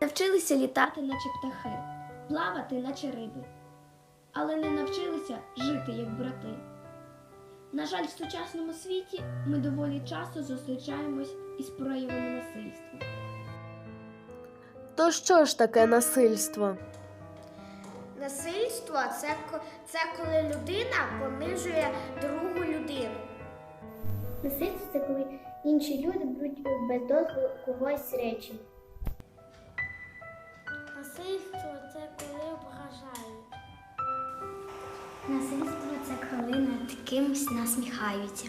Навчилися літати, наче птахи, плавати, наче риби, але не навчилися жити як брати. На жаль, в сучасному світі ми доволі часто зустрічаємось із проявами насильства. То що ж таке насильство? Насильство це, це коли людина понижує другу людину. Насильство це коли інші люди беруть без дозволу когось речі. Насильство це коли ображають. Насильство це коли над кимось насміхаються.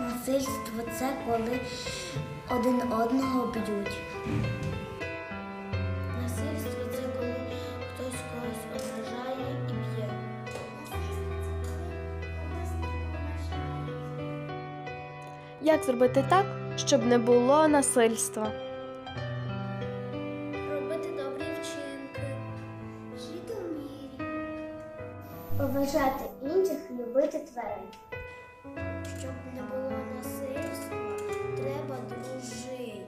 Насильство це коли один одного б'ють. Насильство це коли хтось когось ображає і б'є. Як зробити так, щоб не було насильства? Поважати інших, любити тварин. Щоб не було насильства, треба дружити.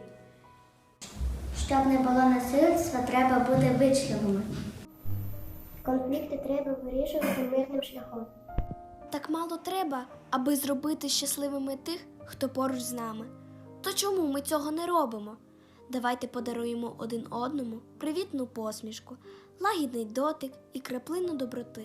Щоб не було насильства, треба бути вичливими. Конфлікти треба вирішувати мирним шляхом. Так мало треба, аби зробити щасливими тих, хто поруч з нами. То чому ми цього не робимо? Давайте подаруємо один одному привітну посмішку, лагідний дотик і краплину доброти.